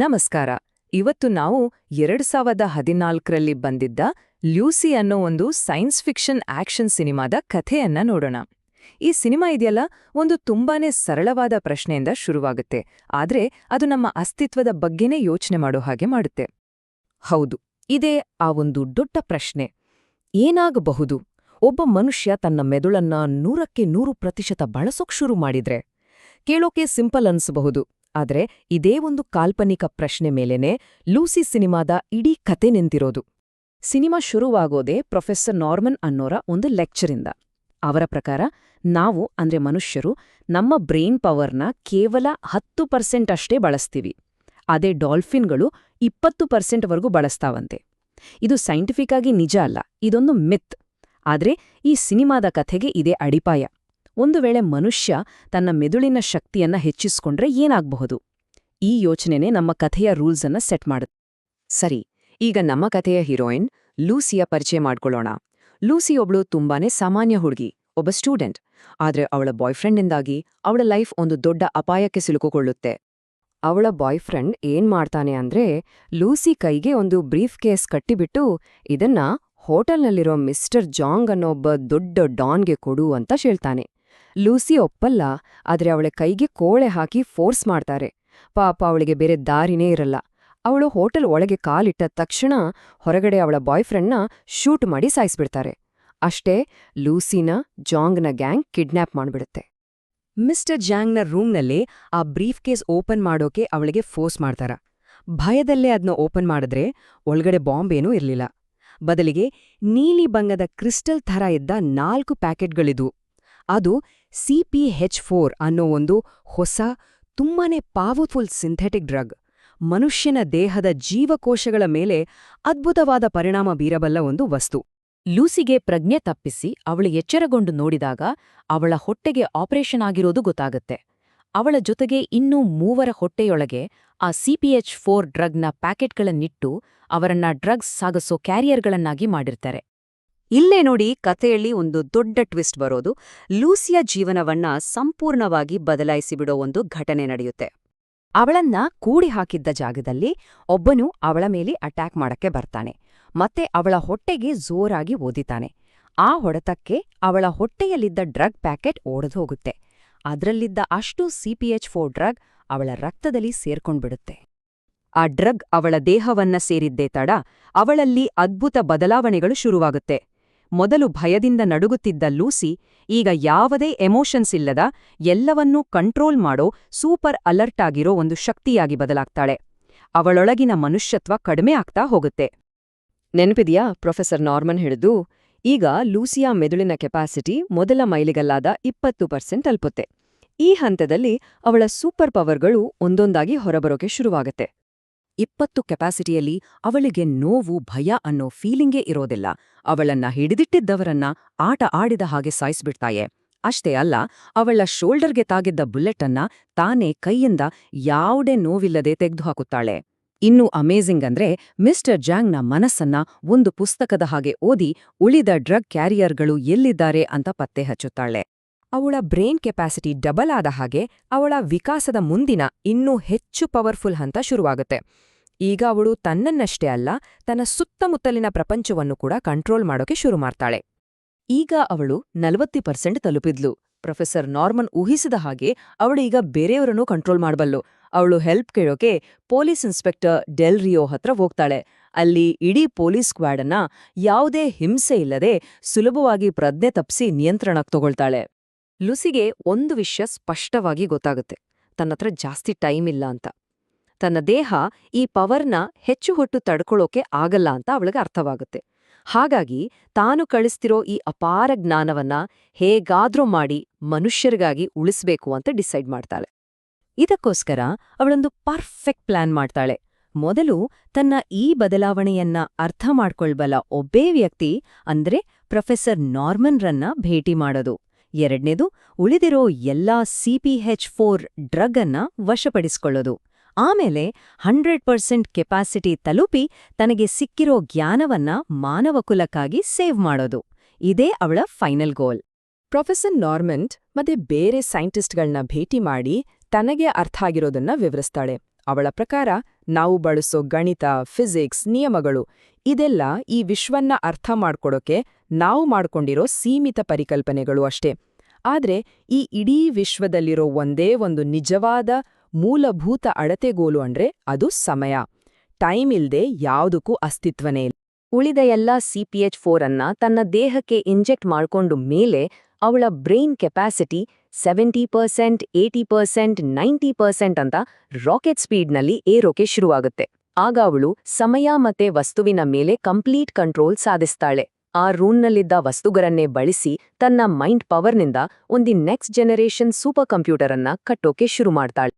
ನಮಸ್ಕಾರ. ಇವತ್ತು ನಾವು ಎರಡು ಸಾವಿರದ ಹದಿನಾಲ್ಕರಲ್ಲಿ ಬಂದಿದ್ದ ಲ್ಯೂಸಿ ಅನ್ನೋ ಒಂದು ಸೈನ್ಸ್ ಫಿಕ್ಷನ್ ಆಕ್ಷನ್ ಸಿನಿಮಾದ ಕಥೆಯನ್ನ ನೋಡೋಣ. ಈ ಸಿನಿಮಾ ಇದೆಯಲ್ಲ, ಒಂದು ತುಂಬಾನೇ ಸರಳವಾದ ಪ್ರಶ್ನೆಯಿಂದ ಶುರುವಾಗುತ್ತೆ. ಆದ್ರೆ ಅದು ನಮ್ಮ ಅಸ್ತಿತ್ವದ ಬಗ್ಗೆನೇ ಯೋಚನೆ ಮಾಡೋ ಹಾಗೆ ಮಾಡುತ್ತೆ. ಹೌದು, ಇದೇ ಆ ಒಂದು ದೊಡ್ಡ ಪ್ರಶ್ನೆ. ಏನಾಗಬಹುದು? ಒಬ್ಬ ಮನುಷ್ಯ ತನ್ನ ಮೆದುಳನ್ನ ನೂರಕ್ಕೆ ನೂರು ಪ್ರತಿಶತ ಬಳಸೋಕ್ ಶುರು ಮಾಡಿದ್ರೆ. ಕೇಳೋಕೆ ಸಿಂಪಲ್ ಅನ್ಸಬಹುದು. ಆದ್ರೆ ಇದೇ ಒಂದು ಕಾಲ್ಪನಿಕ ಪ್ರಶ್ನೆ ಮೇಲೇನೆ ಲೂಸಿ ಸಿನಿಮಾದ ಇಡೀ ಕತೆ ನಿಂತಿರೋದು. ಸಿನಿಮಾ ಶುರುವಾಗೋದೇ ಪ್ರೊಫೆಸರ್ ನಾರ್ಮನ್ ಅನ್ನೋರ ಒಂದು ಲೆಕ್ಚರಿಂದ. ಅವರ ಪ್ರಕಾರ, ನಾವು ಅಂದ್ರೆ ಮನುಷ್ಯರು ನಮ್ಮ ಬ್ರೈನ್ ಪವರ್ನ ಕೇವಲ ಹತ್ತು ಪರ್ಸೆಂಟ್ ಅಷ್ಟೇ ಬಳಸ್ತೀವಿ. ಅದೇ ಡಾಲ್ಫಿನ್ಗಳು ಇಪ್ಪತ್ತು ಪರ್ಸೆಂಟ್ವರೆಗೂ ಬಳಸ್ತಾವಂತೆ. ಇದು ಸೈಂಟಿಫಿಕ್ ಆಗಿ ನಿಜ ಅಲ್ಲ, ಇದೊಂದು ಮಿತ್. ಆದ್ರೆ ಈ ಸಿನಿಮಾದ ಕಥೆಗೆ ಇದೇ ಅಡಿಪಾಯ. ಒಂದು ವೇಳೆ ಮನುಷ್ಯ ತನ್ನ ಮೆದುಳಿನ ಶಕ್ತಿಯನ್ನ ಹೆಚ್ಚಿಸ್ಕೊಂಡ್ರೆ ಏನಾಗಬಹುದು? ಈ ಯೋಚನೆನೇ ನಮ್ಮ ಕಥೆಯ ರೂಲ್ಸ್ ಸೆಟ್ ಮಾಡುತ್ತೆ. ಸರಿ, ಈಗ ನಮ್ಮ ಕಥೆಯ ಹೀರೋಯಿನ್ ಲೂಸಿಯ ಪರಿಚಯ ಮಾಡ್ಕೊಳ್ಳೋಣ. ಲೂಸಿ ಒಬ್ಳು ತುಂಬಾನೇ ಸಾಮಾನ್ಯ ಹುಡುಗಿ, ಒಬ್ಬ ಸ್ಟೂಡೆಂಟ್. ಆದ್ರೆ ಅವಳ ಬಾಯ್ಫ್ರೆಂಡ್ನಿಂದಾಗಿ ಅವಳ ಲೈಫ್ ಒಂದು ದೊಡ್ಡ ಅಪಾಯಕ್ಕೆ ಸಿಲುಕುಕೊಳ್ಳುತ್ತೆ. ಅವಳ ಬಾಯ್ಫ್ರೆಂಡ್ ಏನ್ ಮಾಡ್ತಾನೆ ಅಂದ್ರೆ ಲೂಸಿ ಕೈಗೆ ಒಂದು ಬ್ರೀಫ್ ಕೇಸ್ ಕಟ್ಟಿಬಿಟ್ಟು ಇದನ್ನ ಹೋಟೆಲ್ನಲ್ಲಿರೋ ಮಿಸ್ಟರ್ ಜಾಂಗ್ ಅನ್ನೋ ಒಬ್ಬ ದೊಡ್ಡ ಡಾನ್ಗೆ ಕೊಡು ಅಂತ ಹೇಳ್ತಾನೆ. ಲೂಸಿ ಒಪ್ಪಲ್ಲ, ಆದರೆ ಅವಳ ಕೈಗೆ ಕೋಳೆ ಹಾಕಿ ಫೋರ್ಸ್ ಮಾಡ್ತಾರೆ. ಪಾಪ ಅವಳಿಗೆ ಬೇರೆ ದಾರಿನೇ ಇರಲ್ಲ. ಅವಳು ಹೋಟೆಲ್ ಒಳಗೆ ಕಾಲಿಟ್ಟ ತಕ್ಷಣ ಹೊರಗಡೆ ಅವಳ ಬಾಯ್ಫ್ರೆಂಡ್ನ ಶೂಟ್ ಮಾಡಿ ಸಾಯಿಸ್ಬಿಡ್ತಾರೆ. ಅಷ್ಟೇ ಲೂಸಿನ, ಜಾಂಗ್ನ ಗ್ಯಾಂಗ್ ಕಿಡ್ನ್ಯಾಪ್ ಮಾಡಿಬಿಡುತ್ತೆ. ಮಿಸ್ಟರ್ ಜಾಂಗ್ನ ರೂಮ್ನಲ್ಲಿ ಆ ಬ್ರೀಫ್ ಕೇಸ್ ಓಪನ್ ಮಾಡೋಕೆ ಅವಳಿಗೆ ಫೋರ್ಸ್ ಮಾಡ್ತಾರ. ಭಯದಲ್ಲೇ ಅದನ್ನ ಓಪನ್ ಮಾಡಿದ್ರೆ ಒಳಗಡೆ ಬಾಂಬ್ ಏನೂ ಇರಲಿಲ್ಲ. ಬದಲಿಗೆ ನೀಲಿ ಬಂಗದ ಕ್ರಿಸ್ಟಲ್ ಥರ ಇದ್ದ ನಾಲ್ಕು ಪ್ಯಾಕೆಟ್ಗಳಿದ್ವು. ಅದು ಸಿಪಿಎಚ್ ಫೋರ್ ಅನ್ನೋ ಒಂದು ಹೊಸ, ತುಂಬಾನೇ ಪಾವರ್ಫುಲ್ ಸಿಂಥೆಟಿಕ್ ಡ್ರಗ್ ಮನುಷ್ಯನ ದೇಹದ ಜೀವಕೋಶಗಳ ಮೇಲೆ ಅದ್ಭುತವಾದ ಪರಿಣಾಮ ಬೀರಬಲ್ಲ ಒಂದು ವಸ್ತು. ಲೂಸಿಗೆ ಪ್ರಜ್ಞೆ ತಪ್ಪಿಸಿ ಅವಳು ಎಚ್ಚರಗೊಂಡು ನೋಡಿದಾಗ ಅವಳ ಹೊಟ್ಟೆಗೆ ಆಪರೇಷನ್ ಆಗಿರೋದು ಗೊತ್ತಾಗತ್ತೆ. ಅವಳ ಜೊತೆಗೆ ಇನ್ನೂ ಮೂವರ ಹೊಟ್ಟೆಯೊಳಗೆ ಆ ಸಿಪಿಎಚ್ ಫೋರ್ ಡ್ರಗ್ನ ಪ್ಯಾಕೆಟ್ಗಳನ್ನಿಟ್ಟು ಅವರನ್ನ ಡ್ರಗ್ಸ್ ಸಾಗಿಸೋ ಕ್ಯಾರಿಯರ್ಗಳನ್ನಾಗಿ ಮಾಡಿರ್ತಾರೆ. ಇಲ್ಲೇ ನೋಡಿ ಕಥೆಯಲ್ಲಿ ಒಂದು ದೊಡ್ಡ ಟ್ವಿಸ್ಟ್ ಬರೋದು. ಲೂಸಿಯ ಜೀವನವನ್ನ ಸಂಪೂರ್ಣವಾಗಿ ಬದಲಾಯಿಸಿಬಿಡೋ ಒಂದು ಘಟನೆ ನಡೆಯುತ್ತೆ. ಅವಳನ್ನ ಕೂಡಿ ಹಾಕಿದ್ದ ಜಾಗದಲ್ಲಿ ಒಬ್ಬನು ಅವಳ ಮೇಲೆ ಅಟ್ಯಾಕ್ ಮಾಡಕ್ಕೆ ಬರ್ತಾನೆ. ಮತ್ತೆ ಅವಳ ಹೊಟ್ಟೆಗೆ ಜೋರಾಗಿ ಓದಿತಾನೆ. ಆ ಹೊಡೆತಕ್ಕೆ ಅವಳ ಹೊಟ್ಟೆಯಲ್ಲಿದ್ದ ಡ್ರಗ್ ಪ್ಯಾಕೆಟ್ ಓಡದೋಗುತ್ತೆ ಅದರಲ್ಲಿದ್ದ ಅಷ್ಟು ಸಿಪಿಎಚ್ ಫೋರ್ ಡ್ರಗ್ ಅವಳ ರಕ್ತದಲ್ಲಿ ಸೇರ್ಕೊಂಡ್ಬಿಡುತ್ತೆ. ಆ ಡ್ರಗ್ ಅವಳ ದೇಹವನ್ನ ಸೇರಿದ್ದೇ ತಡ ಅವಳಲ್ಲಿ ಅದ್ಭುತ ಬದಲಾವಣೆಗಳು ಶುರುವಾಗುತ್ತೆ. ಮೊದಲು ಭಯದಿಂದ ನಡುಗುತ್ತಿದ್ದ ಲೂಸಿ, ಈಗ ಯಾವುದೇ ಎಮೋಷನ್ಸ್ ಇಲ್ಲದ, ಎಲ್ಲವನ್ನೂ ಕಂಟ್ರೋಲ್ ಮಾಡೋ, ಸೂಪರ್ ಅಲರ್ಟ್ ಆಗಿರೋ ಒಂದು ಶಕ್ತಿಯಾಗಿ ಬದಲಾಗ್ತಾಳೆ. ಅವಳೊಳಗಿನ ಮನುಷ್ಯತ್ವ ಕಡಿಮೆ ಆಗ್ತಾ ಹೋಗುತ್ತೆ. ನೆನಪಿದೆಯಾ? ಪ್ರೊಫೆಸರ್ ನಾರ್ಮನ್ ಹಿಡಿದು ಈಗ ಲೂಸಿಯಾ ಮೆದುಳಿನ ಕೆಪಾಸಿಟಿ ಮೊದಲ ಮೈಲಿಗಲ್ಲಾದ ಇಪ್ಪತ್ತು ಪರ್ಸೆಂಟ್ ತಲುಪುತ್ತೆ ಈ ಹಂತದಲ್ಲಿ ಅವಳ ಸೂಪರ್ ಪವರ್ಗಳು ಒಂದೊಂದಾಗಿ ಹೊರಬರೋಕೆ ಶುರುವಾಗತ್ತೆ. ಇಪ್ಪತ್ತು ಕೆಪಾಸಿಟಿಯಲ್ಲಿ ಅವಳಿಗೆ ನೋವು, ಭಯ ಅನ್ನೋ ಫೀಲಿಂಗೇ ಇರೋದಿಲ್ಲ. ಅವಳನ್ನ ಹಿಡಿದಿಟ್ಟಿದ್ದವರನ್ನ ಆಟ ಆಡಿದ ಹಾಗೆ ಸಾಯಿಸ್ಬಿಡ್ತಾಯೆ. ಅಷ್ಟೇ ಅಲ್ಲ, ಅವಳ ಶೋಲ್ಡರ್ಗೆ ತಾಗಿದ್ದ ಬುಲೆಟನ್ನ ತಾನೇ ಕೈಯಿಂದ ಯಾವುದೇ ನೋವಿಲ್ಲದೆ ತೆಗೆದುಹಾಕುತ್ತಾಳೆ. ಇನ್ನೂ ಅಮೇಜಿಂಗ್ ಅಂದ್ರೆ ಮಿಸ್ಟರ್ ಜಾಂಗ್ನ ಮನಸ್ಸನ್ನ ಒಂದು ಪುಸ್ತಕದ ಹಾಗೆ ಓದಿ ಉಳಿದ ಡ್ರಗ್ ಕ್ಯಾರಿಯರ್ಗಳು ಎಲ್ಲಿದ್ದಾರೆ ಅಂತ ಪತ್ತೆ ಹಚ್ಚುತ್ತಾಳೆ. ಅವಳ ಬ್ರೈನ್ ಕೆಪಾಸಿಟಿ ಡಬಲ್ ಆದ ಹಾಗೆ ಅವಳ ವಿಕಾಸದ ಮುಂದಿನ ಇನ್ನೂ ಹೆಚ್ಚು ಪವರ್ಫುಲ್ ಹಂತ ಶುರುವಾಗುತ್ತೆ. ಈಗ ಅವಳು ತನ್ನನ್ನಷ್ಟೇ ಅಲ್ಲ, ತನ್ನ ಸುತ್ತಮುತ್ತಲಿನ ಪ್ರಪಂಚವನ್ನು ಕೂಡ ಕಂಟ್ರೋಲ್ ಮಾಡೋಕೆ ಶುರು ಮಾಡ್ತಾಳೆ. ಈಗ ಅವಳು ನಲವತ್ತು ಪರ್ಸೆಂಟ್ ತಲುಪಿದ್ಲು. ಪ್ರೊಫೆಸರ್ ನಾರ್ಮನ್ ಊಹಿಸಿದ ಹಾಗೆ ಅವಳೀಗ ಬೇರೆಯವರನ್ನೂ ಕಂಟ್ರೋಲ್ ಮಾಡಬಲ್ಲು. ಅವಳು ಹೆಲ್ಪ್ ಕೇಳೋಕೆ ಪೊಲೀಸ್ ಇನ್ಸ್ಪೆಕ್ಟರ್ ಡೆಲ್ ರಿಯೋ ಹತ್ರ ಹೋಗ್ತಾಳೆ. ಅಲ್ಲಿ ಇಡೀ ಪೊಲೀಸ್ ಸ್ಕ್ವಾಡನ್ನ ಯಾವುದೇ ಹಿಂಸೆ ಇಲ್ಲದೆ ಸುಲಭವಾಗಿ ಪ್ರಜ್ಞೆ ತಪ್ಪಿಸಿ ನಿಯಂತ್ರಣಕ್ಕೆ ತಗೊಳ್ತಾಳೆ. ಲುಸಿಗೆ ಒಂದು ವಿಷಯ ಸ್ಪಷ್ಟವಾಗಿ ಗೊತ್ತಾಗುತ್ತೆ. ತನ್ನತ್ರ ಜಾಸ್ತಿ ಟೈಮ್ ಇಲ್ಲ ಅಂತ. ತನ್ನ ದೇಹ ಈ ಪವರ್ನ ಹೆಚ್ಚು ಹೊಟ್ಟು ತಡ್ಕೊಳ್ಳೋಕೆ ಆಗಲ್ಲ ಅಂತ ಅವಳಿಗೆ ಅರ್ಥವಾಗುತ್ತೆ. ಹಾಗಾಗಿ ತಾನು ಕಳಿಸ್ತಿರೋ ಈ ಅಪಾರ ಜ್ಞಾನವನ್ನ ಹೇಗಾದ್ರೂ ಮಾಡಿ ಮನುಷ್ಯರಿಗಾಗಿ ಉಳಿಸ್ಬೇಕು ಅಂತ ಡಿಸೈಡ್ ಮಾಡ್ತಾಳೆ. ಇದಕ್ಕೋಸ್ಕರ ಅವಳೊಂದು ಪರ್ಫೆಕ್ಟ್ ಪ್ಲಾನ್ ಮಾಡ್ತಾಳೆ. ಮೊದಲು ತನ್ನ ಈ ಬದಲಾವಣೆಯನ್ನ ಅರ್ಥ ಮಾಡ್ಕೊಳ್ಬಲ್ಲ ಒಬ್ಬೇ ವ್ಯಕ್ತಿ, ಅಂದ್ರೆ ಪ್ರೊಫೆಸರ್ ನಾರ್ಮನ್ರನ್ನ ಭೇಟಿ ಮಾಡೋದು. ಎರಡನೇದು ಉಳಿದಿರೋ ಎಲ್ಲಾ ಸಿಪಿಎಚ್ ಫೋರ್ ಡ್ರಗ್ ಅನ್ನ ವಶಪಡಿಸ್ಕೊಳ್ಳೋದು. ಆಮೇಲೆ ಹಂಡ್ರೆಡ್ ಪರ್ಸೆಂಟ್ ಕೆಪಾಸಿಟಿ ತಲುಪಿ ತನಗೆ ಸಿಕ್ಕಿರೋ ಜ್ಞಾನವನ್ನ ಮಾನವಕುಲಕ್ಕಾಗಿ ಸೇವ್ ಮಾಡೋದು. ಇದೇ ಅವಳ ಫೈನಲ್ ಗೋಲ್. ಪ್ರೊಫೆಸರ್ ನಾರ್ಮೆಂಟ್ ಮತ್ತೆ ಬೇರೆ ಸೈಂಟಿಸ್ಟ್ಗಳನ್ನ ಭೇಟಿ ಮಾಡಿ ತನಗೆ ಅರ್ಥ ಆಗಿರೋದನ್ನ ವಿವರಿಸ್ತಾಳೆ. ಅವಳ ಪ್ರಕಾರ ನಾವು ಬಳಸೋ ಗಣಿತ, ಫಿಸಿಕ್ಸ್, ನಿಯಮಗಳು ಇದೆಲ್ಲ ಈ ವಿಶ್ವನ್ನ ಅರ್ಥ ಮಾಡ್ಕೊಡೋಕೆ ನಾವು ಮಾಡ್ಕೊಂಡಿರೋ ಸೀಮಿತ ಪರಿಕಲ್ಪನೆಗಳು ಅಷ್ಟೇ. ಆದ್ರೆ ಈ ಇಡೀ ವಿಶ್ವದಲ್ಲಿರೋ ಒಂದೇ ಒಂದು ನಿಜವಾದ ಮೂಲಭೂತ ಅಳತೆಗೋಲು ಅಂದ್ರೆ ಅದು ಸಮಯ. ಟೈಮ್ ಇಲ್ದೆ ಯಾವುದಕ್ಕೂ ಅಸ್ತಿತ್ವನೇ ಇಲ್ಲ. ಉಳಿದ ಎಲ್ಲ ಸಿಪಿಎಚ್ ಫೋರ್ ಅನ್ನ ತನ್ನ ದೇಹಕ್ಕೆ ಇಂಜೆಕ್ಟ್ ಮಾಡ್ಕೊಂಡು ಮೇಲೆ ಅವಳ brain capacity seventy percent eighty percent, ninety percent ಅಂತ ರಾಕೆಟ್ ಸ್ಪೀಡ್ನಲ್ಲಿ ಏರೋಕೆ ಶುರುವಾಗುತ್ತೆ. ಆಗ ಅವಳು ಸಮಯ ಮತ್ತೆ ವಸ್ತುವಿನ ಮೇಲೆ ಕಂಪ್ಲೀಟ್ ಕಂಟ್ರೋಲ್ ಸಾಧಿಸ್ತಾಳೆ. ಆ ರೂನ್ನಲ್ಲಿದ್ದ ವಸ್ತುಗಳನ್ನೇ ಬಳಸಿ ತನ್ನ ಮೈಂಡ್ ಪವರ್ನಿಂದ ಒಂದಿ ನೆಕ್ಸ್ಟ್ ಜನರೇಷನ್ ಸೂಪರ್ ಕಂಪ್ಯೂಟರ್ ಅನ್ನ ಕಟ್ಟೋಕೆ ಶುರು ಮಾಡ್ತಾಳೆ.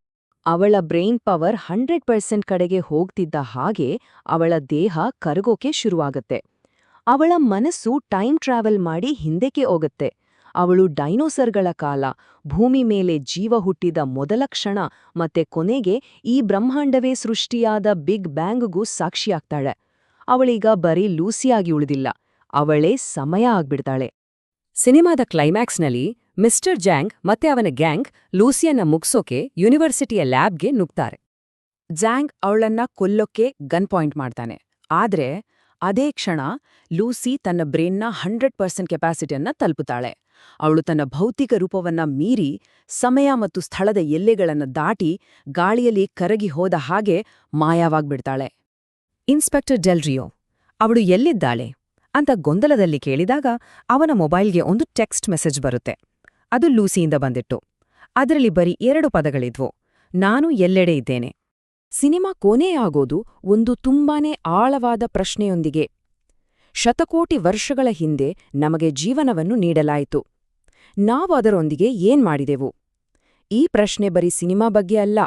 ಅವಳ ಬ್ರೈನ್ ಪವರ್ ಹಂಡ್ರೆಡ್ ಪರ್ಸೆಂಟ್ ಕಡೆಗೆ ಹೋಗ್ತಿದ್ದ ಹಾಗೆ ಅವಳ ದೇಹ ಕರಗೋಕೆ ಶುರುವಾಗತ್ತೆ. ಅವಳ ಮನಸ್ಸು ಟೈಮ್ ಟ್ರಾವೆಲ್ ಮಾಡಿ ಹಿಂದಕ್ಕೆ ಹೋಗುತ್ತೆ. ಅವಳು ಡೈನೋಸರ್ಗಳ ಕಾಲ, ಭೂಮಿ ಮೇಲೆ ಜೀವ ಹುಟ್ಟಿದ ಮೊದಲ ಕ್ಷಣ ಮತ್ತೆ ಕೊನೆಗೆ ಈ ಬ್ರಹ್ಮಾಂಡವೇ ಸೃಷ್ಟಿಯಾದ ಬಿಗ್ ಬ್ಯಾಂಗ್ಗೂ ಸಾಕ್ಷಿಯಾಗ್ತಾಳೆ. ಅವಳೀಗ ಬರೀ ಲೂಸಿಯಾಗಿ ಉಳಿದಿಲ್ಲ. ಅವಳೇ ಸಮಯ ಆಗ್ಬಿಡ್ತಾಳೆ. ಸಿನಿಮಾದ ಕ್ಲೈಮ್ಯಾಕ್ಸ್ನಲ್ಲಿ ಮಿಸ್ಟರ್ ಜ್ಯಾಂಗ್ ಮತ್ತೆ ಅವನ ಗ್ಯಾಂಗ್ ಲೂಸಿಯನ್ನ ಮುಗ್ಸೋಕೆ ಯೂನಿವರ್ಸಿಟಿಯ ಲ್ಯಾಬ್ಗೆ ನುಗ್ತಾರೆ. ಜ್ಯಾಂಗ್ ಅವಳನ್ನ ಕೊಲ್ಲೋಕೆ ಗನ್ ಪಾಯಿಂಟ್ ಮಾಡ್ತಾನೆ. ಆದ್ರೆ ಅದೇ ಕ್ಷಣ ಲೂಸಿ ತನ್ನ ಬ್ರೇನ್ನ ಹಂಡ್ರೆಡ್ ಪರ್ಸೆಂಟ್ ಕೆಪಾಸಿಟಿಯನ್ನ ತಲುಪುತ್ತಾಳೆ. ಅವಳು ತನ್ನ ಭೌತಿಕ ರೂಪವನ್ನ ಮೀರಿ ಸಮಯ ಮತ್ತು ಸ್ಥಳದ ಎಲ್ಲೆಗಳನ್ನ ದಾಟಿ ಗಾಳಿಯಲ್ಲಿ ಕರಗಿ ಹೋದ ಹಾಗೆ ಮಾಯವಾಗ್ಬಿಡ್ತಾಳೆ. ಇನ್ಸ್ಪೆಕ್ಟರ್ ಡೆಲ್ರಿಯೋ ಅವಳು ಎಲ್ಲಿದ್ದಾಳೆ? ಅಂತ ಗೊಂದಲದಲ್ಲಿ ಕೇಳಿದಾಗ ಅವನ ಮೊಬೈಲ್ಗೆ ಒಂದು ಟೆಕ್ಸ್ಟ್ ಮೆಸೇಜ್ ಬರುತ್ತೆ. ಅದು ಲೂಸಿಯಿಂದ ಬಂದಿತ್ತು. ಅದರಲ್ಲಿ ಬರೀ ಎರಡು ಪದಗಳಿದ್ವು. ನಾನು ಎಲ್ಲೆಡೆ ಇದ್ದೇನೆ. ಸಿನಿಮಾ ಕೊನೆಯಾಗೋದು ಒಂದು ತುಂಬಾನೇ ಆಳವಾದ ಪ್ರಶ್ನೆಯೊಂದಿಗೆ. ಶತಕೋಟಿ ವರ್ಷಗಳ ಹಿಂದೆ ನಮಗೆ ಜೀವನವನ್ನು ನೀಡಲಾಯಿತು. ನಾವು ಅದರೊಂದಿಗೆ ಏನ್ ಮಾಡಿದೆವು? ಈ ಪ್ರಶ್ನೆ ಬರೀ ಸಿನಿಮಾ ಬಗ್ಗೆ ಅಲ್ಲ,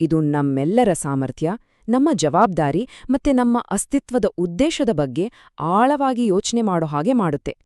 ಇದು ನಮ್ಮೆಲ್ಲರ ಸಾಮರ್ಥ್ಯ ನಮ್ಮ ಜವಾಬ್ದಾರಿ ಮತ್ತೆ ನಮ್ಮ ಅಸ್ತಿತ್ವದ ಉದ್ದೇಶದ ಬಗ್ಗೆ ಆಳವಾಗಿ ಯೋಚನೆ ಮಾಡೋ ಹಾಗೆ ಮಾಡುತ್ತೆ.